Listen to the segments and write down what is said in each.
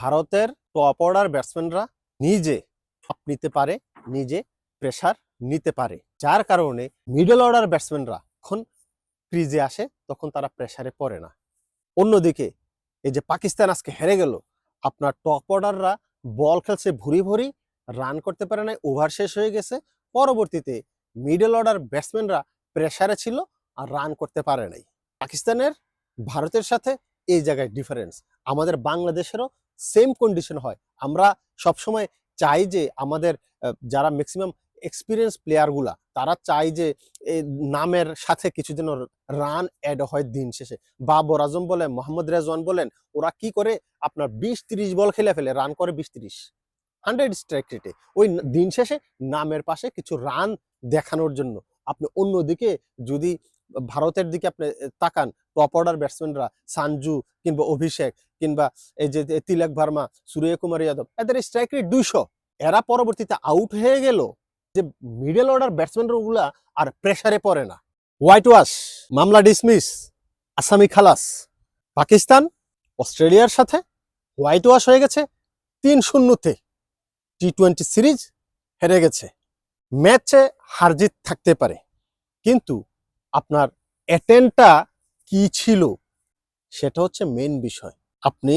ভারতের top order ব্যাটসম্যানরা নিজে চাপ নিতে পারে, নিজে প্রেশার নিতে পারে। যার কারণে মিডল অর্ডার ব্যাটসম্যানরা যখন ক্রিজে আসে, তখন তারা প্রেশারে পড়ে না। অন্যদিকে এই যে পাকিস্তান আজকে হেরে গেল, আপনার টপ অর্ডাররা বল খেলছে ভুরি ভুরি রান করতে পারে না ওভার শেষ হয়ে গেছে, পরবর্তীতে মিডল অর্ডার ব্যাটসম্যানরা প্রেশারে ছিল আর রান করতে পারে নাই। পাকিস্তানের, ভারতের সাথে এই জায়গায় ডিফারেন্স আমাদের বাংলাদেশেরও সেম কন্ডিশন হয়। আমরা সবসময় চাই যে আমাদের যারা ম্যাক্সিমাম এক্সপিরিয়েন্স প্লেয়ারগুলা তারা চাই যে নামের সাথে কিছু যেন রান অ্যাড হয় দিন শেষে। বাবর আজম বলেন, মোহাম্মদ রেজওয়ান বলেন, ওরা কি করে আপনার বিশ তিরিশ বল খেলে ফেলে রান করে বিশ তিরিশ হান্ড্রেড স্ট্রাইক রেটে ওই দিন শেষে নামের পাশে কিছু রান দেখানোর জন্য। আপনি অন্যদিকে যদি ভারতের দিকে আপনি তাকান টপ অর্ডার ব্যাটসম্যানরা সানজু কিংবা অভিষেক কিংবা এই যে তিলক ভার্মা সূর্য কুমার যাদব, এদের স্ট্রাইক রেট দুইশো। এরা পরবর্তীতে আউট হয়ে গেল যে মিডল অর্ডার ব্যাটসম্যানগুলা আর প্রেসারে পড়ে না। হোয়াইট ওয়াশ মামলা ডিসমিস আসামি খালাস। পাকিস্তান, অস্ট্রেলিয়ার সাথে হোয়াইট ওয়াশ হয়ে গেছে তিন শূন্যতে। টি টোয়েন্টি সিরিজ হেরে গেছে। ম্যাচে হারজিত থাকতে পারে। কিন্তু আপনার অ্যাটেন্ডটা কি ছিল? সেটা হচ্ছে মেন বিষয়। আপনি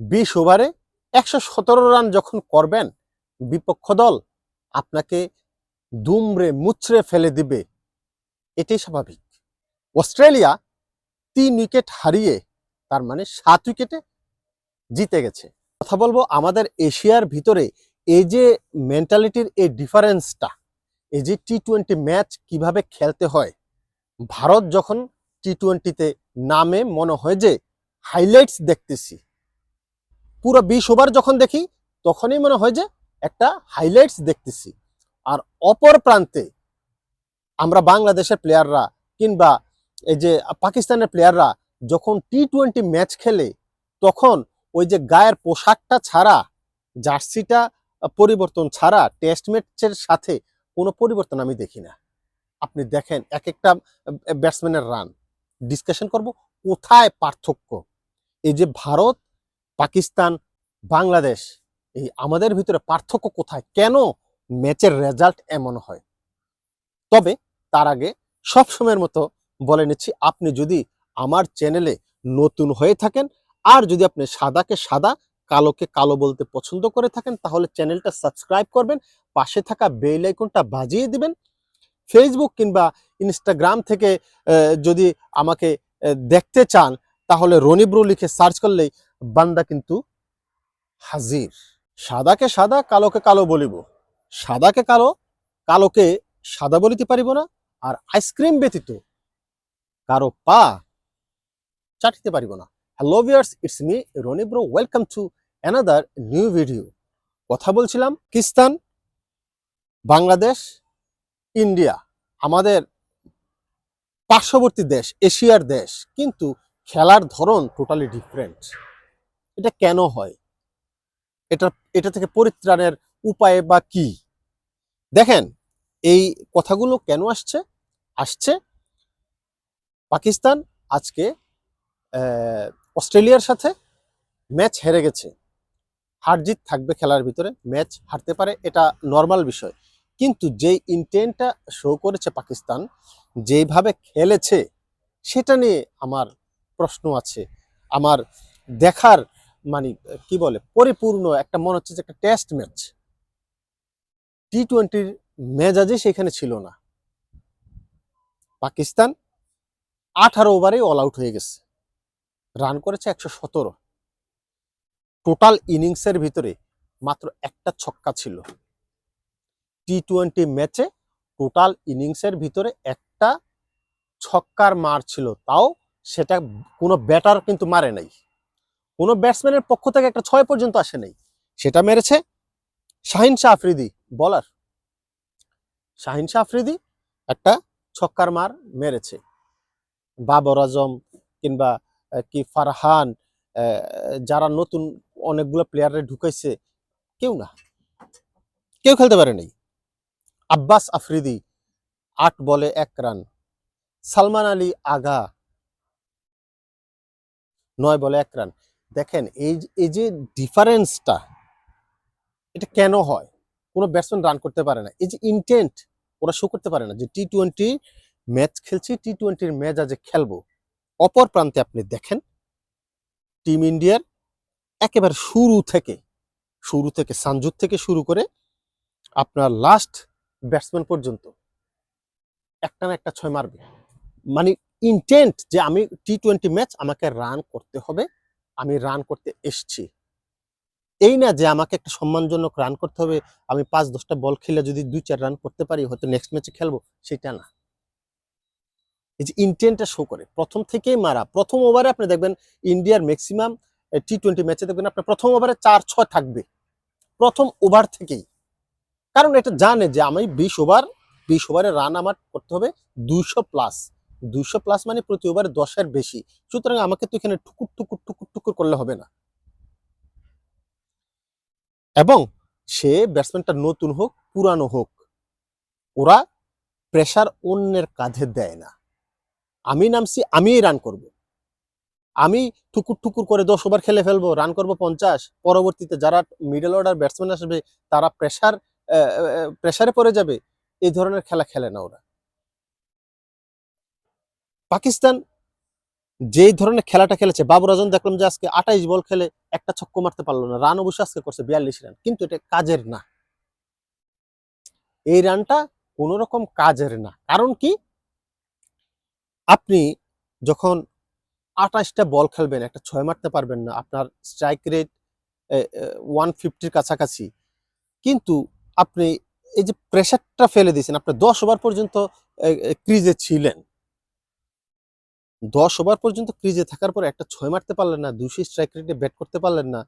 বিশ ওভারে একশো সতেরো রান যখন করবেন, বিপক্ষ দল আপনাকে দুমড়ে মুচড়ে ফেলে দিবে। এটাই স্বাভাবিক। অস্ট্রেলিয়া তিন উইকেট হারিয়ে তার মানে সাত উইকেটে জিতে গেছে। কথা বলব আমাদের এশিয়ার ভিতরে এই যে মেন্টালিটির এই ডিফারেন্সটা এই যে টি টোয়েন্টি ম্যাচ কীভাবে খেলতে হয় ভারত যখন টি টোয়েন্টিতে নামে, মনে হয় যে হাইলাইটস দেখতেছি। পুরো বিশ ওভার যখন দেখি, তখনই মনে হয় যে একটা হাইলাইটস দেখতেছি। আর অপর প্রান্তে আমরা বাংলাদেশের প্লেয়াররা কিংবা এই যে পাকিস্তানের প্লেয়াররা যখন টি টোয়েন্টি ম্যাচ খেলে, তখন ওই যে গায়ের পোশাকটা ছাড়া, জার্সিটা পরিবর্তন ছাড়া টেস্ট ম্যাচের সাথে কোনো পরিবর্তন আমি দেখি না। আপনি দেখেন এক একটা ব্যাটসম্যানের রান। ডিসকাশন করব, কোথায় পার্থক্য? এই যে ভারত, পাকিস্তান, বাংলাদেশ, এই আমাদের ভিতরে পার্থক্য কোথায়? কেন ম্যাচের রেজাল্ট এমন হয়? তবে তার আগে সব সময়ের মতো বলে নিচ্ছি, আপনি যদি আমার চ্যানেলে নতুন হয়ে থাকেন, আর যদি আপনি সাদাকে সাদা, কালোকে কালো বলতে পছন্দ করে থাকেন, তাহলে চ্যানেলটা সাবস্ক্রাইব করবেন, পাশে থাকা বেল আইকনটা বাজিয়ে দিবেন ফেসবুক কিংবা ইনস্টাগ্রাম থেকে যদি আমাকে দেখতে চান, তাহলে রনিব্রু লিখে সার্চ করলেই বান্দা কিন্তু হাজির। সাদাকে সাদা, কালোকে কালো বলিব। সাদাকে কালো, কালোকে সাদা বলিতে পারিব না, আর আইসক্রিম ব্যতীত কারও পা চাটিতে পারিব না। Hello viewers it's me Roni bro. Welcome to another new video কথা বলছিলাম পাকিস্তান বাংলাদেশ ইন্ডিয়া, আমাদের পার্শ্ববর্তী দেশ, এশিয়ার দেশ, কিন্তু খেলার ধরন টোটালি ডিফারেন্ট এটা কেন হয়? এটা এটা থেকে পরিত্রাণের উপায় বা কি? দেখেন, এই কথাগুলো কেন আসছে? আসছে পাকিস্তান আজকে অস্ট্রেলিয়ার সাথে ম্যাচ হেরে গেছে। হার জিত থাকবে খেলার ভিতরে, ম্যাচ হারতে পারে, এটা নর্মাল বিষয়। কিন্তু যেই ইন্টেন্টটা শো করেছে পাকিস্তান, যেইভাবে খেলেছে, সেটা নিয়ে আমার প্রশ্ন আছে। আমার দেখার মানে কি বলে, পরিপূর্ণ একটা মনে হচ্ছে যে একটা টেস্ট ম্যাচ টি টোয়েন্টির মেজাজে সেখানে ছিল না। পাকিস্তান আঠারো ওভারে অল আউট হয়ে গেছে। রান করেছে একশো সতেরো। টোটাল ইনিংসের ভিতরে মাত্র একটা ছক্কা ছিল। টি টোয়েন্টি ম্যাচে টোটাল ইনিংসের ভিতরে একটা ছক্কার মার ছিল। তাও সেটা কোনো ব্যাটার কিন্তু মারে নাই। কোনো ব্যাটসম্যানের পক্ষ থেকে একটা ছয় পর্যন্ত আসে নাই। সেটা মেরেছে শাহিন শাহ আফ্রিদি বলার শাহিন শাহ আফ্রিদি একটা ছক্কার মার মেরেছে। বাবর আজম কিংবা কি ফারহান যারা নতুন অনেকগুলো প্লেয়ারে ঢুকাইছে, কেউ না। কেউ খেলতে পারে নাই আব্বাস আফ্রিদি, আট বলে এক রান। সালমান আলী আগা, নয় বলে এক রান। দেখেন, এই এই যে ডিফারেন্সটা, এটা কেন হয়? কোনো ব্যাটসম্যান রান করতে পারে না। এই যে ইন্টেন্ট ওরা শো করতে পারে না যে টি টোয়েন্টি ম্যাচ খেলছি টি টোয়েন্টির ম্যাচ আজ খেলব। অপর প্রান্তে আপনি দেখেন টিম ইন্ডিয়ার একেবারে শুরু থেকে শুরু থেকে সানজুত থেকে শুরু করে আপনার লাস্ট ব্যাটসম্যান পর্যন্ত একটা না একটা ছয় মারবে। মানে ইন্টেন্ট যে আমি টি টোয়েন্টি ম্যাচ আমাকে রান করতে হবে, আমি রান করতে এসছি। এই না যে আমাকে একটা সম্মানজনক রান করতে হবে, আমি পাঁচ দশটা বল খেলে যদি দুই চার রান করতে পারি, হয়তো নেক্সট ম্যাচে খেলব, সেটা না। এই যে ইন্টেন্টটা শো করে, প্রথম থেকেই মারা, প্রথম ওভারে আপনি দেখবেন ইন্ডিয়ার ম্যাক্সিমাম টি টোয়েন্টি ম্যাচে দেখবেন আপনার প্রথম ওভারে চার ছয় থাকবে। প্রথম ওভার থেকেই। কারণ এটা জানে যে আমি বিশ ওভার বিশ ওভারে রান আমার করতে হবে দুইশো প্লাস দুইশো প্লাস মানে প্রতি ওভারে দশের বেশি। সুতরাং আমাকে তো এখানে টুকুর টুকুর টুকুর টুকুর করলে হবে না। এবং সে ব্যাটসম্যানটা নতুন হোক, পুরানো হোক, ওরা প্রেশার অন্যের কাঁধে দেয় না। আমি নামছি, আমিই রান করব। আমি টুকুর টুকুর করে দশ ওভার খেলে ফেলব রান করব পঞ্চাশ। পরবর্তীতে যারা মিডল অর্ডার ব্যাটসম্যান আসবে, তারা প্রেসার প্রেসারে পড়ে যাবে, এই ধরনের খেলা খেলে না ওরা। পাকিস্তান যেই ধরনের খেলাটা খেলেছে, বাবর আজম দেখলাম যে আজকে আঠাইশ বল খেলে একটা ছক্ক মারতে পারল না, রান অবশ্য আজকে করছে, বিয়াল্লিশ রান, কিন্তু এটা কাজের না। এই রানটা কোন রকম কাজের না, কারণ কি? আপনি যখন আঠাশটা বল খেলবেন, একটা ছয় মারতে পারবেন না, আপনার স্ট্রাইক রেট ওয়ান ফিফটির কাছাকাছি, কিন্তু আপনি এই যে প্রেশারটা ফেলে দিয়েছেন, আপনি দশ ওভার পর্যন্ত ক্রিজে ছিলেন। দশ ওভার পর্যন্ত ক্রিজে থাকার পরে একটা ছয় মারতে পারলেন না দুশো স্ট্রাইক রেটে ব্যাট করতে পারলেন না।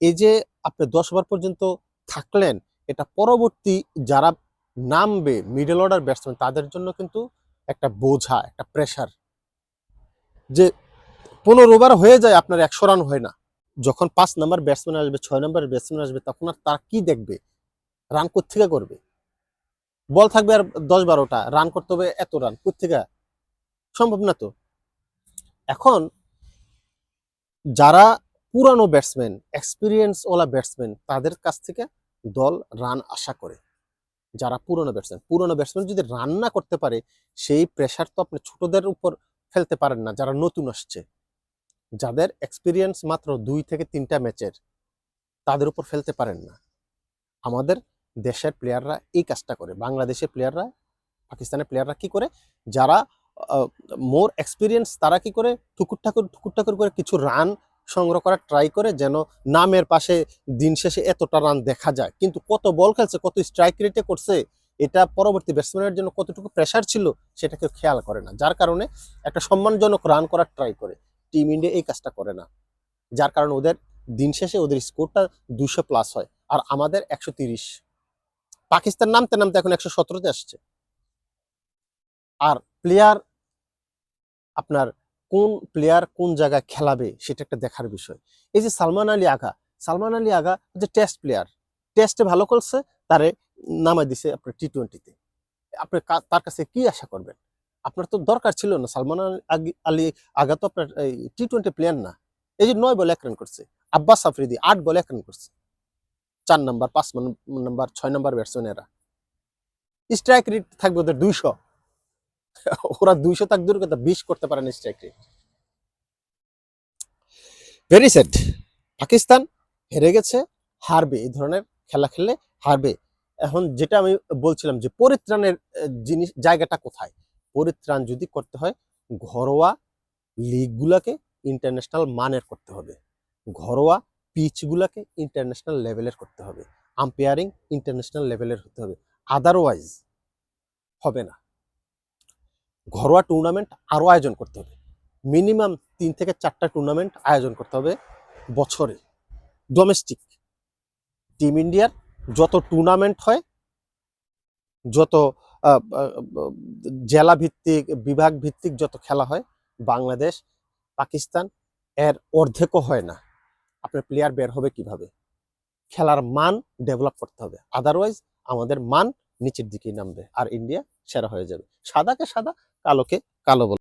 এই যে আপনি দশ ওভার পর্যন্ত থাকলেন, এটা পরবর্তী যারা নামবে মিডল অর্ডার ব্যাটসম্যান তাদের জন্য কিন্তু একটা বোঝা, একটা প্রেশার যে পনেরো ওভার হয়ে যায়, আপনার একশো রান হয় না। যখন পাঁচ নাম্বার ব্যাটসম্যান আসবে, ছয় নাম্বার ব্যাটসম্যান আসবে, তখন আর তারা কি দেখবে? রান কোথেকে করবে? বল থাকবে আর দশ বারোটা রান করতে হবে এত রান কোথেকে সম্ভব না তো। এখন যারা পুরানো ব্যাটসম্যান এক্সপিরিয়েন্স ওলা ব্যাটসম্যান তাদের কাছ থেকে দল রান আশা করে। যারা পুরনো ব্যাটসম্যান পুরনো ব্যাটসম্যান যদি রান না করতে পারে, সেই প্রেশার তো আপনি ছোটদের উপর ফেলতে পারেন না, যারা নতুন আসছে। যাদের এক্সপিরিয়েন্স মাত্র দুই থেকে তিনটা ম্যাচের তাদের উপর ফেলতে পারেন না। আমাদের দেশের প্লেয়াররা এই কাজটা করে। বাংলাদেশের প্লেয়াররা পাকিস্তানের প্লেয়াররা কি করে? যারা মোর এক্সপিরিয়েন্স তারা কি করে? ঠুকুর ঠাকুর ঠুকুর ঠাকুর করে কিছু রান সংগ্রহ করার ট্রাই করে যেন নামের পাশে দিন শেষে এতটা রান দেখা যায়। কিন্তু কত বল খেলছে, কত স্ট্রাইক রেটে করছে, এটা পরবর্তী ব্যাটসম্যানের জন্য কতটুকু প্রেশার ছিল সেটা কেউ খেয়াল করে না। যার কারণে একটা সম্মানজনক রান করার ট্রাই করে। টিম ইন্ডিয়া এই কাজটা করে না। যার কারণে ওদের দিন শেষে ওদের স্কোরটা দুশো প্লাস হয়। আর আমাদের একশো তিরিশ। পাকিস্তান নামতে নামতে এখন একশো সতেরোতে আসছে। আর প্লেয়ার আপনার কোন প্লেয়ার কোন জায়গায় খেলাবে সেটা একটা দেখার বিষয়। এই যে সালমান আলী আগা, সালমান আলী আগা যে টেস্ট প্লেয়ার টেস্টে ভালো করছে, তারে নামাই দিছে আপনার টি টোয়েন্টিতে আপনি তার কাছে কি আশা করবেন? আপনার তো দরকার ছিল না, সালমান আলী- আগা তো আপনার এই টি টোয়েন্টি প্লেয়ার না। এই যে নয় বলে এক রান করছে, আব্বাস আফ্রিদি আট বলে এক রান করছে। চার নাম্বার, পাঁচ নাম্বার, ছয় নাম্বার ব্যাটসম্যানেরা স্ট্রাইক রেট থাকবে ওদের দুইশো। ওরা দুইশো তাক দূর কথা, বিশ করতে পারে না strike rate very set Pakistan হেরে গেছে, হারবে, এই ধরনের খেলা খেললে হারবে। এখন যেটা আমি বলছিলাম যে পরিত্রাণের জিনিস, জায়গাটা কোথায়? পরিত্রাণ যদি করতে হয়, ঘরোয়া লিগগুলাকে ইন্টারন্যাশনাল মানের করতে হবে। ঘরোয়া পিচগুলাকে ইন্টারন্যাশনাল লেভেলের করতে হবে। আম্পায়ারিং ইন্টারন্যাশনাল লেভেলের হতে হবে। আদারওয়াইজ হবে না। ঘরোয়া টুর্নামেন্ট আরও আয়োজন করতে হবে। মিনিমাম তিন থেকে চারটা টুর্নামেন্ট আয়োজন করতে হবে বছরে। ডোমেস্টিক টিম ইন্ডিয়ার যত টুর্নামেন্ট হয়, যত জেলা ভিত্তিক বিভাগ ভিত্তিক যত খেলা হয়, বাংলাদেশ, পাকিস্তান, এর অর্ধেকও হয় না। আপনার প্লেয়ার বের হবে কীভাবে? খেলার মান ডেভেলপ করতে হবে। আদারওয়াইজ আমাদের মান নিচের দিকেই নামবে। আর ইন্ডিয়া সেরা হয়ে যাবে। সাদাকে সাদা, কালোকে কালো বলে।